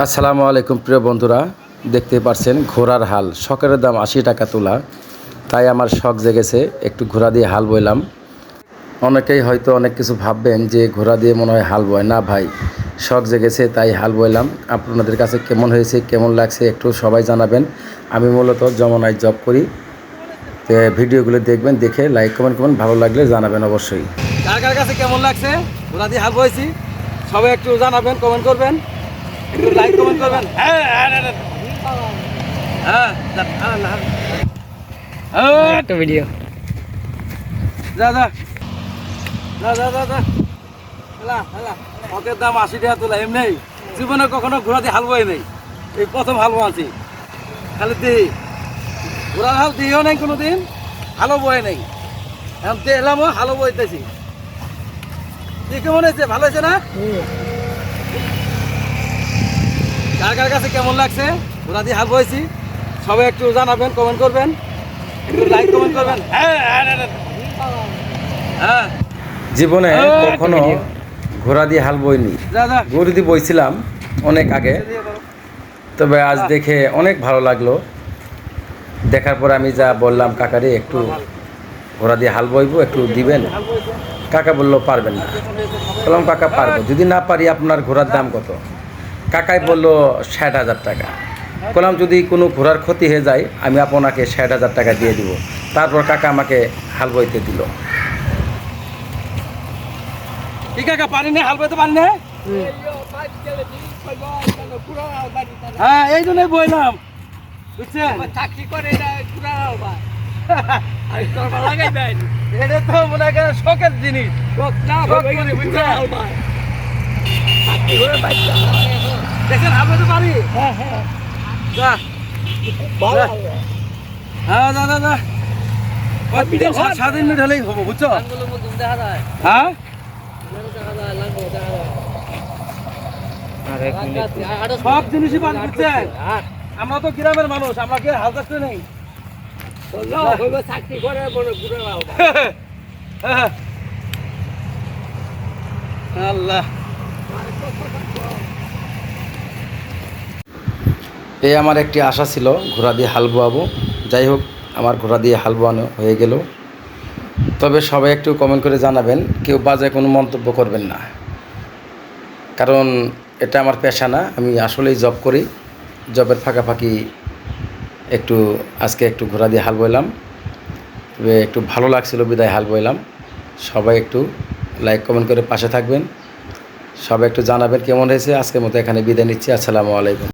আসসালামু আলাইকুম, প্রিয় বন্ধুরা। দেখতে পাচ্ছেন ঘোড়ার হাল। শখের দাম আশি টাকা তোলা। তাই আমার শখ জেগেছে, একটু ঘোড়া দিয়ে হাল বইলাম। অনেকেই হয়তো অনেক কিছু ভাববেন যে ঘোড়া দিয়ে মনে হয় হাল বয়। না ভাই, শখ জেগেছে, তাই হাল বইলাম। আপনাদের কাছে কেমন হয়েছে, কেমন লাগছে, একটু সবাই জানাবেন। আমি মূলত যমনায় জব করি। ভিডিওগুলো দেখবেন, দেখে লাইক কমেন্ট করবেন ভালো লাগলে জানাবেন অবশ্যই। কার কার কাছে কেমন লাগছে? ওরা দিয়ে হাল বয়েছি সবাই একটু জানাবেন কমেন্ট করবেন। একটু লাইক কমেন্ট করবেন। হ্যাঁ হ্যাঁ হ্যাঁ, হ্যাঁ। হ্যাঁ যা, একটা ভিডিও যা যা। যা যা যা যা। হেলা, হেলা। দাম আশি টাকা তোলা এমনি। জীবনে কখনো ঘোড়া দিয়ে হাল বই নেই। এই প্রথম হাল আছি খালি দি। ঘোড়ার হাল দিও নাই কোনো দিন হালও বয়ে নেই। এখন এলামও হালও বইতেছি কি কেমন হয়েছে ভালো হয়েছে না? কার কার কাছে কেমন লাগছে? ঘোড়া দিয়ে হাল বয়েছি সবাই একটু জানাবেন কমেন্ট করবেন। একটু লাইক কমেন্ট করবেন। হ্যাঁ হ্যাঁ হ্যাঁ, হ্যাঁ। জীবনে কখনো। ঘোড়া দিয়ে হাল বইনি। গরু দিয়ে বইছিলাম অনেক আগে। তবে আজ দেখে অনেক ভালো লাগল। দেখার পর আমি যা বললাম কাকারে একটু ঘোড়া দিয়ে হাল বইব একটু দিবেন। কাকা বলল পারবেন না। বললাম কাকা পারব। যদি না পারি আপনার ঘোড়ার দাম কত? কাকাই বলল ষাট হাজার টাকা। বললাম যদি কোনো ঘোড়ার ক্ষতি হয়ে যায় আমি আপনাকে ষাট হাজার টাকা দিয়ে দিব। তারপর কাকা আমাকে হাল বইতে দিল। কাকা পানি নেই? হাল বইতে নেই? হ্যাঁ এই জন্যই বইলাম। বুঝছেন? চাকরি করে লাগাই এটা তো মনে করেন শখের জিনিস। শখ করি, বুঝছেন? দেখেন হাল বইতে পারি। যা। যা। হ্যাঁ যা যা যা। সাত সাত মিনিট হলেই হব বুঝছ? হ্যাঁ? সব জিনিসই পানি বুঝছেন আমরা তো গ্রামের মানুষ আমরা কি হাল চাষ নেই? চাকরি করে মনে ঘুরে আল্লাহ। এই আমার একটি আশা ছিল, ঘোড়া দিয়ে হাল বোয়াবো। যাই হোক, আমার ঘোড়া দিয়ে হাল বোয়ানো হয়ে গেল। তবে সবাই একটু কমেন্ট করে জানাবেন, কেউ বাজে কোনো মন্তব্য করবেন না। কারণ এটা আমার পেশা না, আমি আসলেই জব করি। জবের ফাঁকাফাঁকি একটু, আজকে একটু ঘোড়া দিয়ে হাল বইলাম তবে একটু ভালো লাগছিল, বিদায় হাল বইলাম সবাই একটু লাইক কমেন্ট করে পাশে থাকবেন। সবাই একটু জানাবেন কেমন হয়েছে। আজকের মতো এখানে বিদায় নিচ্ছি। আসসালামু আলাইকুম।